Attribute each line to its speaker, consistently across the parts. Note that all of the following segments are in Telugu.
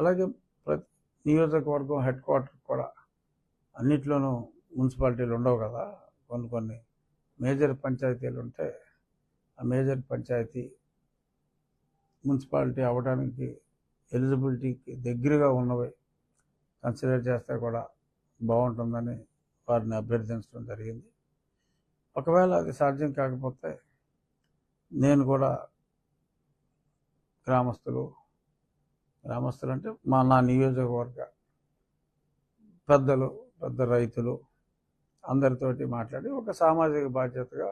Speaker 1: అలాగే ప్రతి నియోజకవర్గం హెడ్ క్వార్టర్ కూడా అన్నిట్లోనూ మున్సిపాలిటీలు ఉండవు కదా. కొన్ని కొన్ని మేజర్ పంచాయతీలు ఉంటే ఆ మేజర్ పంచాయతీ మున్సిపాలిటీ అవ్వడానికి ఎలిజిబిలిటీకి దగ్గరగా ఉన్నవి కన్సిడర్ చేస్తే కూడా బాగుంటుందని వారిని అభ్యర్థించడం జరిగింది. ఒకవేళ అది సాధ్యం కాకపోతే నేను కూడా గ్రామస్తులు గ్రామస్తులు అంటే మా నా నియోజకవర్గ పెద్దలు పెద్ద రైతులు అందరితోటి మాట్లాడి ఒక సామాజిక బాధ్యతగా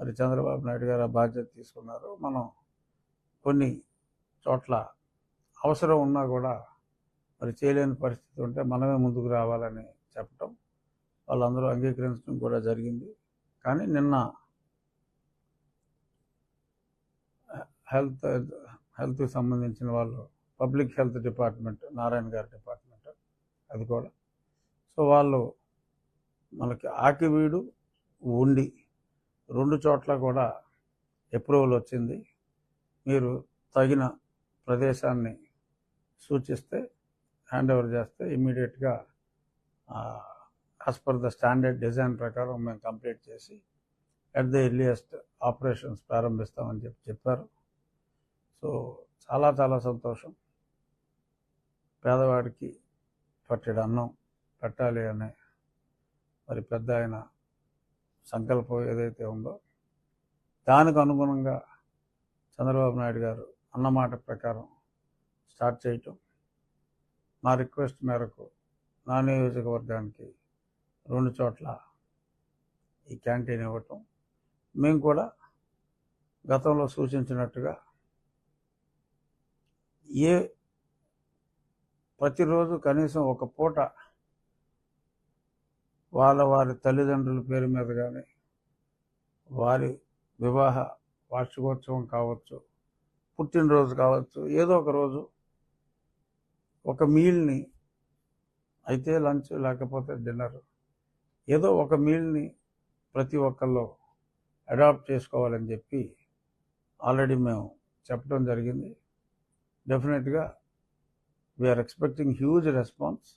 Speaker 1: మరి చంద్రబాబు నాయుడు గారు ఆ బాధ్యత తీసుకున్నారు. మనం కొన్ని చోట్ల అవసరం ఉన్నా కూడా మరి చేయలేని పరిస్థితి ఉంటే మనమే ముందుకు రావాలని చెప్పటం వాళ్ళందరూ అంగీకరించడం కూడా జరిగింది. కానీ నిన్న హెల్త్ హెల్త్కి సంబంధించిన వాళ్ళు పబ్లిక్ హెల్త్ డిపార్ట్మెంట్ నారాయణ గారి డిపార్ట్మెంట్ అది కూడా. సో వాళ్ళు మనకి ఆకివీడు ఉండి రెండు చోట్ల కూడా అప్రూవల్ వచ్చింది. మీరు తగిన ప్రదేశాన్ని సూచిస్తే హ్యాండ్ ఓవర్ చేస్తే ఇమ్మీడియట్గా as per the standard design ప్రకారం మేము కంప్లీట్ చేసి అట్ ద ఎర్లియస్ట్ ఆపరేషన్స్ ప్రారంభిస్తామని చెప్పి చెప్పారు. సో చాలా చాలా సంతోషం. పేదవాడికి పట్టెడు అన్నం పెట్టాలి అనే మరి పెద్ద ఆయన సంకల్పం ఏదైతే ఉందో దానికి అనుగుణంగా చంద్రబాబు నాయుడు గారు అన్నమాట ప్రకారం స్టార్ట్ చేయటం నా రిక్వెస్ట్ మేరకు నా నియోజకవర్గానికి రెండు చోట్ల ఈ క్యాంటీన్ ఇవ్వటం మేము కూడా గతంలో సూచించినట్టుగా ఏ ప్రతిరోజు కనీసం ఒక పూట వాళ్ళ వారి తల్లిదండ్రుల పేరు మీద కానీ వారి వివాహ వార్షికోత్సవం కావచ్చు పుట్టినరోజు కావచ్చు ఏదో ఒక రోజు ఒక మీల్ని అయితే లంచ్ లేకపోతే డిన్నర్ ఏదో ఒక మీల్ని ప్రతి ఒక్కళ్ళు అడాప్ట్ చేసుకోవాలని చెప్పి ఆల్రెడీ మేము చెప్పడం జరిగింది. డెఫినెట్గా we are expecting huge response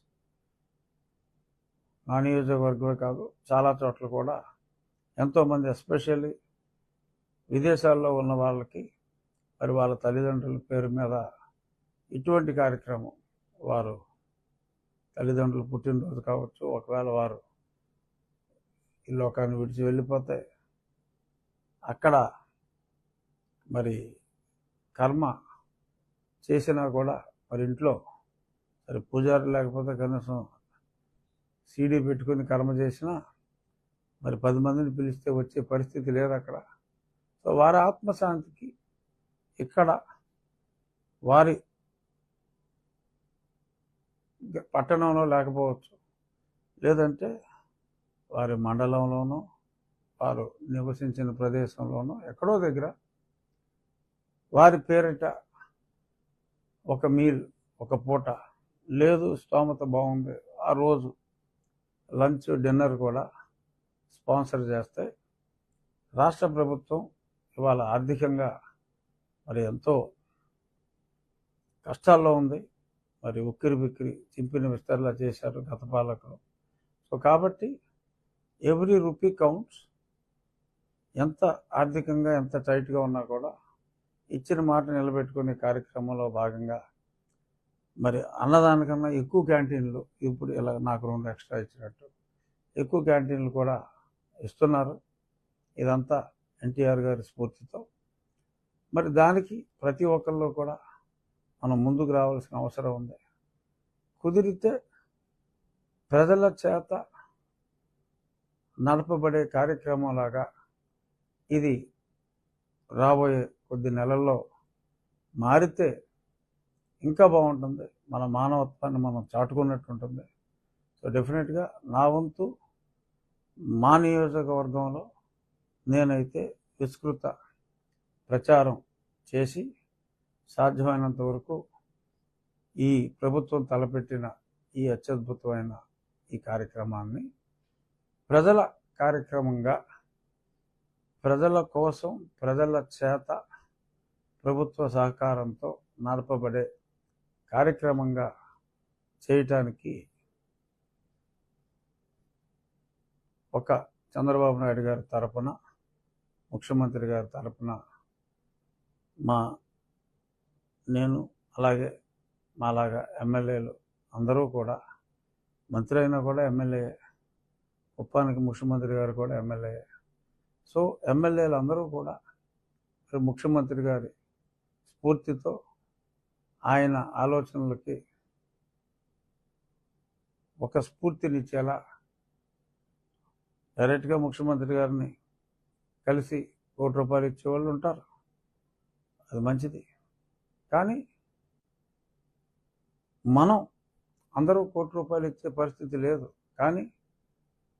Speaker 1: నా నియోజకవర్గమే కాదు. చాలా చోట్ల కూడా ఎంతోమంది ఎస్పెషల్లీ విదేశాల్లో ఉన్న వాళ్ళకి మరి వాళ్ళ తల్లిదండ్రుల పేరు మీద ఇటువంటి కార్యక్రమం వారు తల్లిదండ్రులు పుట్టినరోజు కావచ్చు ఒకవేళ వారు ఈ లోకాన్ని విడిచి వెళ్ళిపోతే అక్కడ మరి కర్మ చేసినా కూడా మరి ఇంట్లో సరే పూజారి లేకపోతే కనీసం సీడీ పెట్టుకొని కర్మ చేసినా మరి పది మందిని పిలిస్తే వచ్చే పరిస్థితి లేదు అక్కడ. సో వారి ఆత్మశాంతికి ఇక్కడ వారి పట్టణంలో లేకపోవచ్చు. లేదంటే వారి మండలంలోనూ వారు నివసించిన ప్రదేశంలోనూ ఎక్కడో దగ్గర వారి పేరిట ఒక మీల్ ఒక పూట. లేదు స్తోమత బాగుంది. ఆ రోజు లంచ్ డిన్నర్ కూడా స్పాన్సర్ చేస్తే రాష్ట్ర ప్రభుత్వం ఇవాళ ఆర్థికంగా మరి ఎంతో కష్టాల్లో ఉంది. మరి ఉక్కిరి బిక్కిరి చింపిన విస్తరణ చేశారు గత పాలకులు. సో కాబట్టి ఎవ్రీ రూపీ కౌంట్స్. ఎంత ఆర్థికంగా ఎంత టైట్గా ఉన్నా కూడా ఇచ్చిన మాట నిలబెట్టుకునే కార్యక్రమంలో భాగంగా మరి అన్నదానికన్నా ఎక్కువ క్యాంటీన్లు ఇప్పుడు ఇలా నాకు రెండు ఎక్స్ట్రా ఇచ్చినట్టు ఎక్కువ క్యాంటీన్లు కూడా ఇస్తున్నారు. ఇదంతా ఎన్టీఆర్ గారి స్ఫూర్తితో. మరి దానికి ప్రతి ఒక్కళ్ళు కూడా మనం ముందుకు రావాల్సిన అవసరం ఉంది. కుదిరితే ప్రజల చేత నడపబడే కార్యక్రమంలాగా ఇది రాబోయే కొద్ది నెలల్లో మారితే ఇంకా బాగుంటుంది. మన మానవత్వాన్ని మనం చాటుకున్నట్టు ఉంటుంది. సో డెఫినెట్గా నా వంతు మా నియోజకవర్గంలో నేనైతే విస్తృత ప్రచారం చేసి సాధ్యమైనంత వరకు ఈ ప్రభుత్వం తలపెట్టిన ఈ అత్యద్భుతమైన ఈ కార్యక్రమాన్ని ప్రజల కార్యక్రమంగా ప్రజల కోసం ప్రజల చేత ప్రభుత్వ సహకారంతో నడపబడే కార్యక్రమంగా చేయటానికి ఒక చంద్రబాబు నాయుడు గారి తరపున ముఖ్యమంత్రి గారి తరపున మా నేను అలాగే మాలాగా ఎమ్మెల్యేలు అందరూ కూడా మంత్రి అయినా కూడా ఎమ్మెల్యే ఉప్పానికి ముఖ్యమంత్రి గారు కూడా ఎమ్మెల్యే సో ఎమ్మెల్యేలు అందరూ కూడా ముఖ్యమంత్రి గారి స్ఫూర్తితో ఆయన ఆలోచనలకి ఒక స్ఫూర్తినిచ్చేలా డైరెక్ట్గా ముఖ్యమంత్రి గారిని కలిసి కోటి రూపాయలు ఇచ్చే వాళ్ళు ఉంటారు. అది మంచిది. కానీ మనం అందరూ కోటి రూపాయలు ఇచ్చే పరిస్థితి లేదు. కానీ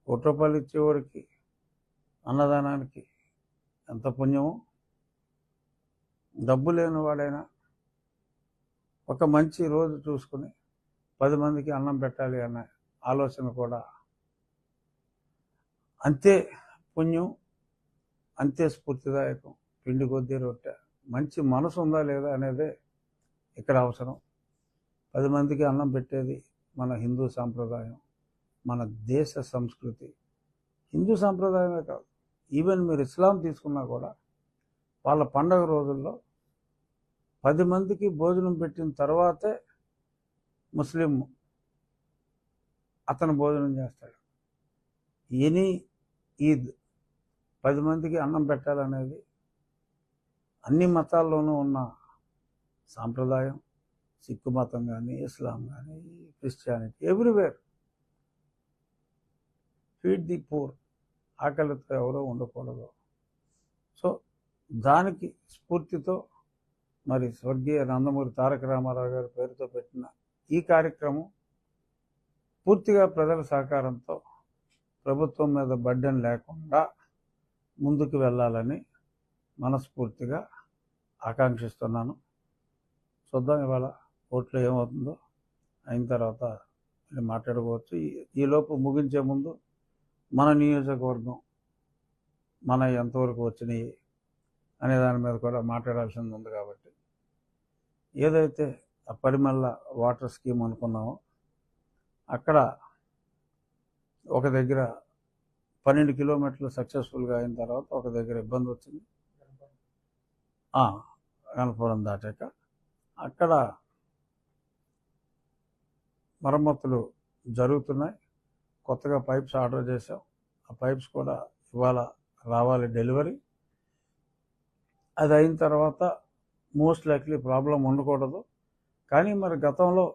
Speaker 1: కోటి రూపాయలు ఇచ్చేవాడికి అన్నదానానికి ఎంత పుణ్యమో డబ్బు లేని వాడైనా ఒక మంచి రోజు చూసుకుని పది మందికి అన్నం పెట్టాలి అనే ఆలోచన కూడా అంతే పుణ్యం అంతే స్ఫూర్తిదాయకం. పిండి కొద్దీ రొట్టె. మంచి మనసు ఉందా లేదా అనేదే ఇక్కడ అవసరం. పది మందికి అన్నం పెట్టేది మన హిందూ సాంప్రదాయం మన దేశ సంస్కృతి. హిందూ సాంప్రదాయమే కాదు. ఈవెన్ మీరు ఇస్లాం తీసుకున్నా కూడా వాళ్ళ పండగ రోజుల్లో పది మందికి భోజనం పెట్టిన తర్వాతే ముస్లిం అతను భోజనం చేస్తాడు. ఎనీ ఈద్ పది మందికి అన్నం పెట్టాలనేది అన్ని మతాల్లోనూ ఉన్న సాంప్రదాయం. సిక్కు మతం కానీ ఇస్లాం కానీ Christianity everywhere. Feed the poor ఆకలితో ఎవరో ఉండకూడదు. సో దానికి స్ఫూర్తితో మరి స్వర్గీయ నందమూరి తారక రామారావు గారి పేరుతో పెట్టిన ఈ కార్యక్రమం పూర్తిగా ప్రజల సహకారంతో ప్రభుత్వం మీద బడ్డెన్ లేకుండా ముందుకు వెళ్ళాలని మనస్ఫూర్తిగా ఆకాంక్షిస్తున్నాను. చూద్దాం ఇవాళ ఓట్లు ఏమవుతుందో అయిన తర్వాత మళ్ళీ మాట్లాడుకోవచ్చు ఈ- ఈలోపు ముగించే ముందు మన నియోజకవర్గం మన ఎంతవరకు వచ్చినాయి అనే దాని మీద కూడా మాట్లాడాల్సింది ఉంది కాబట్టి. ఏదైతే ఆ పరిమళ వాటర్ స్కీమ్ అనుకున్నామో అక్కడ ఒక దగ్గర పన్నెండు కిలోమీటర్లు సక్సెస్ఫుల్గా అయిన తర్వాత ఒక దగ్గర ఇబ్బంది వచ్చింది. ఆ, గణపురం దాటాక అక్కడ మరమ్మతులు జరుగుతున్నాయి. కొత్తగా పైప్స్ ఆర్డర్ చేసాం ఆ పైప్స్ కూడా ఇవాళ రావాలి డెలివరీ. అది అయిన తర్వాత మోస్ట్ లైక్లీ ప్రాబ్లం ఉండకూడదు. కానీ మరి గతంలో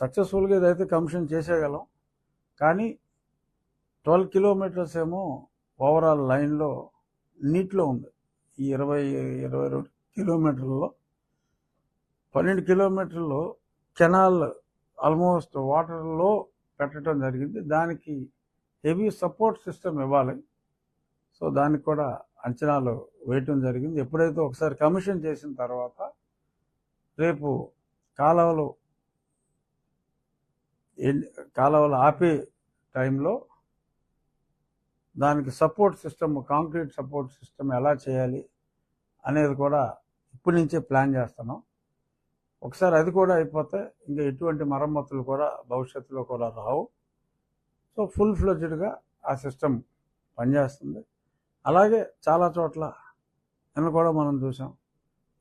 Speaker 1: సక్సెస్ఫుల్గా ఇదైతే కమిషన్ చేసేయగలం కానీ ట్వెల్వ్ కిలోమీటర్స్ ఏమో ఓవరాల్ లైన్లో నీటిలో ఉంది. ఈ ఇరవై ఇరవై రెండు కిలోమీటర్లలో పన్నెండు కిలోమీటర్లు కెనాల్ ఆల్మోస్ట్ వాటర్లో పెట్టడం జరిగింది. దానికి హెవీ సపోర్ట్ సిస్టమ్ ఇవ్వాలి. సో దానికి కూడా అంచనాలు వేయటం జరిగింది. ఎప్పుడైతే ఒకసారి కమిషన్ చేసిన తర్వాత రేపు కాలువలు కాలువలు ఆపే టైంలో దానికి support system concrete support system ఎలా చేయాలి అనేది కూడా ఇప్పటి నుంచే ప్లాన్ చేస్తున్నాం. ఒకసారి అది కూడా అయిపోతే ఇంకా ఎటువంటి మరమ్మతులు కూడా భవిష్యత్తులో కూడా రావు. సో ఫుల్ ఫ్లెడ్జ్డ్గా ఆ సిస్టమ్ పనిచేస్తుంది. అలాగే చాలా చోట్ల నిన్న కూడా మనం చూసాం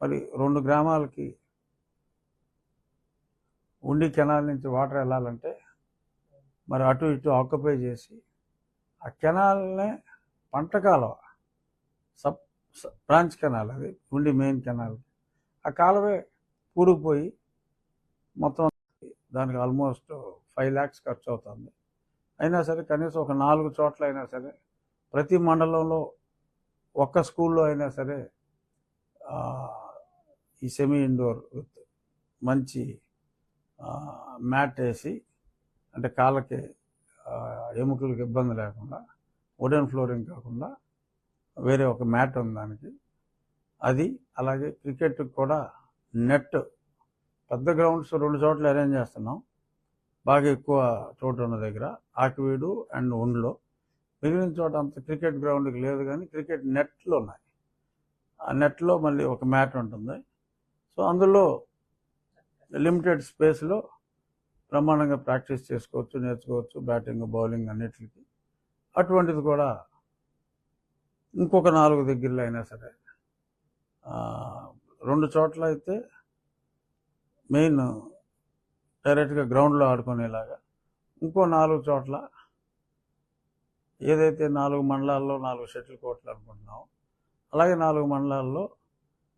Speaker 1: మరి రెండు గ్రామాలకి ఉండి కెనాల్ నుంచి వాటర్ వెళ్ళాలంటే మరి అటు ఇటు ఆక్యుపై చేసి ఆ కెనాల్నే పంట కాలువ సబ్ బ్రాంచ్ కెనాల్ అది ఉండి మెయిన్ కెనాల్. ఆ కాలువే కూరుకుపోయి మొత్తం దానికి ఆల్మోస్ట్ ఫైవ్ ల్యాక్స్ ఖర్చు అవుతుంది. అయినా సరే కనీసం ఒక నాలుగు చోట్ల అయినా సరే ప్రతి మండలంలో ఒక్క స్కూల్లో అయినా సరే ఈ సెమీ ఇండోర్ విత్ మంచి మ్యాట్ వేసి అంటే కాళ్ళకి ఎముకలకు ఇబ్బంది లేకుండా వుడెన్ ఫ్లోరింగ్ కాకుండా వేరే ఒక మ్యాట్ ఉంది దానికి. అది అలాగే క్రికెట్కి కూడా నెట్. పెద్ద గ్రౌండ్స్ రెండు చోట్ల అరేంజ్ చేస్తున్నాం. బాగా ఎక్కువ చోటు ఉన్న దగ్గర. ఆకివీడు అండ్ ఉండ్లో. మిగిలిన చోట అంత క్రికెట్ గ్రౌండ్కి లేదు కానీ క్రికెట్ నెట్లు ఉన్నాయి. ఆ నెట్లో మళ్ళీ ఒక మ్యాట్ ఉంటుంది. సో అందులో లిమిటెడ్ స్పేస్లో బ్రహ్మాండంగా ప్రాక్టీస్ చేసుకోవచ్చు నేర్చుకోవచ్చు బ్యాటింగ్ బౌలింగ్ అన్నిటికి. అటువంటిది కూడా ఇంకొక నాలుగు దగ్గరలో అయినా సరే రెండు చోట్ల అయితే మెయిన్ డైరెక్ట్గా గ్రౌండ్లో ఆడుకునేలాగా. ఇంకో నాలుగు చోట్ల ఏదైతే నాలుగు మండలాల్లో నాలుగు షటిల్ కోట్లు అనుకుంటున్నామో అలాగే నాలుగు మండలాల్లో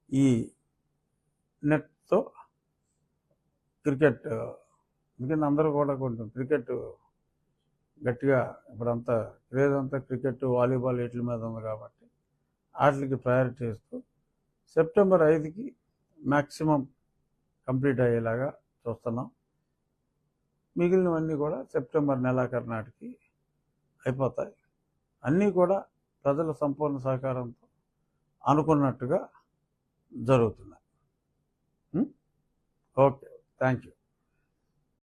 Speaker 1: ఈ నెట్తో క్రికెట్ ఎందుకంటే అందరూ కూడా కొంచెం క్రికెట్ గట్టిగా ఇప్పుడంతా క్రేజ్ అంతా క్రికెట్ వాలీబాల్ వీటి మీద ఉంది కాబట్టి వాటికి ప్రయారిటీ ఇస్తూ సెప్టెంబర్ ఐదుకి మ్యాక్సిమం కంప్లీట్ అయ్యేలాగా చూస్తున్నాం. మిగిలినవన్నీ కూడా సెప్టెంబర్ నెలాఖరు నాటికి అయిపోతాయి. అన్నీ కూడా ప్రజల సంపూర్ణ సహకారంతో అనుకున్నట్టుగా జరుగుతున్నాయి. ఓకే. Thank you